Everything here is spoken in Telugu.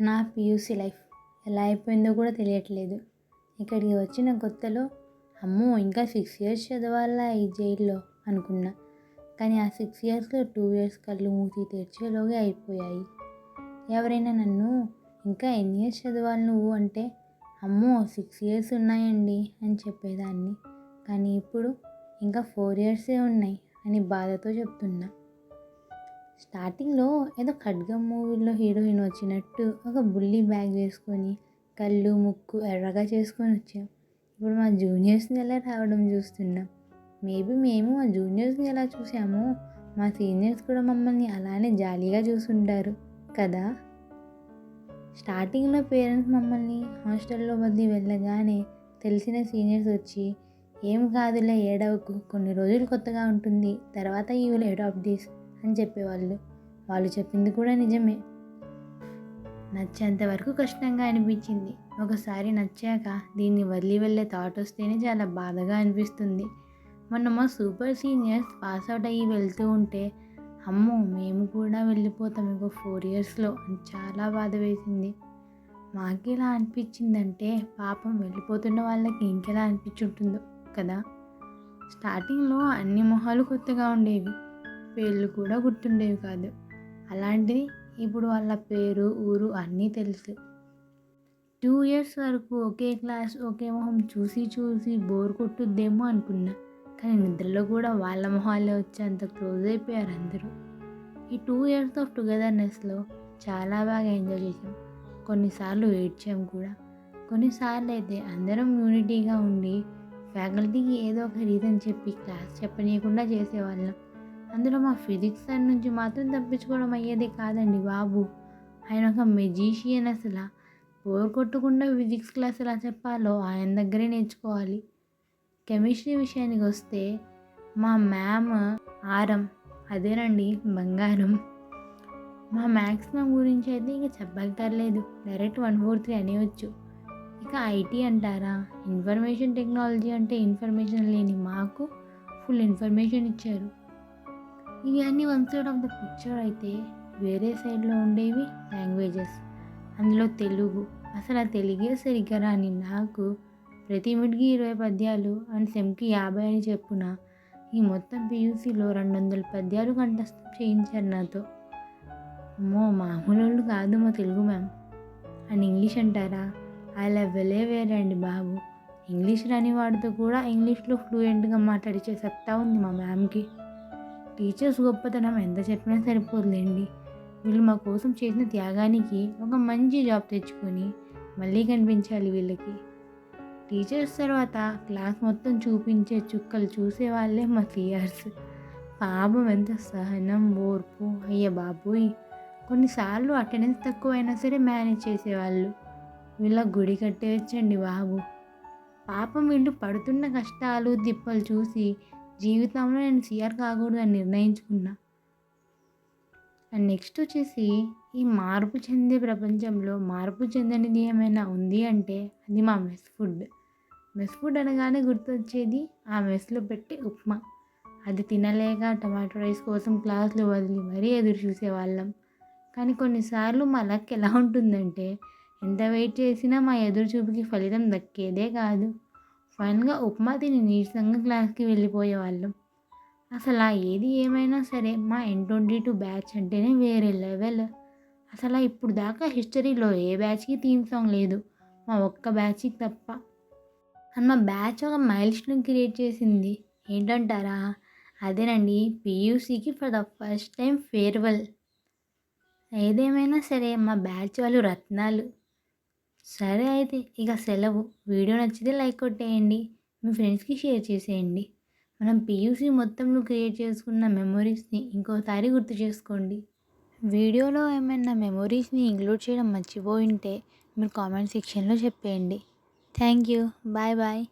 నా పీయూసీ లైఫ్ ఎలా అయిపోయిందో కూడా తెలియట్లేదు. ఇక్కడికి వచ్చిన కొత్తలో అమ్మో ఇంకా సిక్స్ ఇయర్స్ చదవాలా ఈ జైల్లో అనుకున్నా. కానీ ఆ సిక్స్ ఇయర్స్లో టూ ఇయర్స్ కళ్ళు మూసి తెరిచేలోగా అయిపోయాయి. ఎవరైనా నన్ను ఇంకా ఎన్ని ఇయర్స్ చదవాలి నువ్వు? అంటే అమ్మో సిక్స్ ఇయర్స్ ఉన్నాయండి అని చెప్పేదాన్ని. కానీ ఇప్పుడు ఇంకా ఫోర్ ఇయర్సే ఉన్నాయి అని బాధతో చెప్తున్నా. స్టార్టింగ్లో ఏదో ఖడ్గం మూవీలో హీరోయిన్ వచ్చినట్టు ఒక బుల్లి బ్యాగ్ వేసుకొని కళ్ళు ముక్కు ఎర్రగా చేసుకొని వచ్చాం. ఇప్పుడు మా జూనియర్స్ని ఎలా రావడం చూస్తున్నాం? మేబీ మేము మా జూనియర్స్ని ఎలా చూసామో మా సీనియర్స్ కూడా మమ్మల్ని అలానే జాలీగా చూసుంటారు కదా? స్టార్టింగ్లో పేరెంట్స్ మమ్మల్ని హాస్టల్లో వద్ద వెళ్ళగానే తెలిసిన సీనియర్స్ వచ్చి ఏం కాదులే ఏడవకు కొన్ని రోజులు కొత్తగా ఉంటుంది తర్వాత యూ విల్ అడాప్ట్ దిస్ అని చెప్పేవాళ్ళు. వాళ్ళు చెప్పింది కూడా నిజమే. నచ్చేంత వరకు కష్టంగా అనిపించింది. ఒకసారి నచ్చాక దీన్ని వదిలి వెళ్ళే థాట్ వస్తేనే చాలా బాధగా అనిపిస్తుంది. మొన్న మా సూపర్ సీనియర్స్ పాస్ అవుట్ అయ్యి వెళ్తూ ఉంటే అమ్మో మేము కూడా వెళ్ళిపోతాం ఇంకో ఫోర్ ఇయర్స్లో అని చాలా బాధ వేసింది. మాకు ఎలా అనిపించిందంటే పాపం వెళ్ళిపోతున్న వాళ్ళకి ఇంకెలా అనిపించుంటుందో కదా. స్టార్టింగ్లో అన్ని మొహాలు కొత్తగా ఉండేవి. పేర్లు కూడా గుర్తుండేవి కాదు. అలాంటిది ఇప్పుడు వాళ్ళ పేరు ఊరు అన్నీ తెలుసు. టూ ఇయర్స్ వరకు ఒకే క్లాస్ ఒకే మొహం చూసి చూసి బోర్ కొట్టుద్దేమో అనుకున్నా. కానీ నిద్రలో కూడా వాళ్ళ మొహాలే వచ్చి అంత క్లోజ్ అయిపోయారు అందరూ. ఈ టూ ఇయర్స్ ఆఫ్ టుగెదర్నెస్లో చాలా బాగా ఎంజాయ్ చేసాం కొన్నిసార్లు ఏడ్చాం కూడా. కొన్నిసార్లు అయితే అందరం యూనిటీగా ఉండి ఫ్యాకల్టీకి ఏదో ఒక రీజన్ చెప్పి క్లాస్ చెప్పనీయకుండా చేసేవాళ్ళం. అందులో మా ఫిజిక్స్ సార్ నుంచి మాత్రం తప్పించుకోవడం అయ్యేది కాదండి బాబు. ఆయన ఒక మెజీషియన్ అసలు. బోర్ కొట్టకుండా ఫిజిక్స్ క్లాస్ ఎలా చెప్పాలో ఆయన దగ్గరే నేర్చుకోవాలి. కెమిస్ట్రీ విషయానికి వస్తే మా మ్యామ్ ఆరం అదేనండి బంగారం. మా మ్యాథ్స్ మ్యామ్ గురించి అయితే ఇక చెప్పక్కర్లేదు డైరెక్ట్ వన్ ఫోర్ త్రీ అనేవచ్చు. ఇక ఐటీ అంటారా? ఇన్ఫర్మేషన్ టెక్నాలజీ అంటే ఇన్ఫర్మేషన్ లేని మాకు ఫుల్ ఇన్ఫర్మేషన్ ఇచ్చారు. ఇవి అన్ని one side of the picture అయితే వేరే సైడ్లో ఉండేవి లాంగ్వేజెస్. అందులో తెలుగు అసలు ఆ తెలుగే సరిగ్గా రాని నాకు ప్రతి మిడికి ఇరవై పద్యాలు అండ్ సెమ్కి యాభై అని చెప్పున ఈ మొత్తం పీయూసీలో రెండు వందల పద్యాలు కంఠస్థం చేయించారు నాతో. అమ్మో మామూలు వాళ్ళు కాదు మా తెలుగు మ్యామ్. అండ్ ఇంగ్లీష్ అంటారా? ఆ లెవెలే వేరే అండి బాబు. ఇంగ్లీష్ రాని వాడితో కూడా ఇంగ్లీష్లో ఫ్లూయెంట్గా మాట్లాడిచే సత్తా ఉంది మా మ్యామ్కి. టీచర్స్ గొప్పతనం ఎంత చెప్పినా సరిపోదులేండి. వీళ్ళు మా కోసం చేసిన త్యాగానికి ఒక మంచి జాబ్ తెచ్చుకొని మళ్ళీ కనిపించాలి వీళ్ళకి. టీచర్స్ తర్వాత క్లాస్ మొత్తం చూపించే చుక్కలు చూసే వాళ్ళే మా సిఆర్స్. పాపం ఎంత సహనం ఓర్పు. అయ్య బాబోయ్. కొన్నిసార్లు అటెండెన్స్ తక్కువైనా సరే మేనేజ్ చేసేవాళ్ళు. వీళ్ళ గుడి కట్టేయచ్చండి బాబు. పాపం వీళ్ళు పడుతున్న కష్టాలు దిప్పలు చూసి జీవితంలో నేను సీఆర్ కాకూడదు అని నిర్ణయించుకున్నా. అండ్ నెక్స్ట్ వచ్చేసి ఈ మార్పు చెందే ప్రపంచంలో మార్పు చెందనిది ఏమైనా ఉంది అంటే అది మా మెస్ ఫుడ్. మెస్ ఫుడ్ అనగానే గుర్తొచ్చేది ఆ మెస్లో పెట్టే ఉప్మా. అది తినలేక టమాటో రైస్ కోసం క్లాసులు వదిలి మరీ ఎదురు చూసేవాళ్ళం. కానీ కొన్నిసార్లు మా లక్ ఎలా ఉంటుందంటే ఎంత వెయిట్ చేసినా మా ఎదురు చూపుకి ఫలితం దక్కేదే కాదు. ఫైన్గా ఉప్మా తిని నీరసంగా క్లాస్కి వెళ్ళిపోయేవాళ్ళం. అసలు ఏది ఏమైనా సరే మా ఎన్ ట్వంటీ టూ బ్యాచ్ అంటేనే వేరే లెవెల్ అసలు ఇప్పుడు దాకా హిస్టరీలో ఏ బ్యాచ్కి థీమ్ సాంగ్ లేదు. మా ఒక్క బ్యాచ్కి తప్ప. అండ్ మా బ్యాచ్ ఒక మైల్ స్టోన్ క్రియేట్ చేసింది. ఏంటంటారా? అదేనండి పియూసీకి for the first time farewell ఏదేమైనా సరే మా బ్యాచ్ వాళ్ళు రత్నాలు. సరే అయితే ఇక సెలవు. వీడియో నచ్చితే లైక్ కొట్టేయండి. మీ ఫ్రెండ్స్కి షేర్ చేసేయండి. మనం పీయూసీ మొత్తంలో క్రియేట్ చేసుకున్న మెమొరీస్ని ఇంకోసారి గుర్తు చేసుకోండి. వీడియోలో ఏమైనా మెమొరీస్ని ఇంక్లూడ్ చేయడం మర్చిపోయి ఉంటే మీరు కామెంట్ సెక్షన్లో చెప్పేయండి. Thank you bye bye.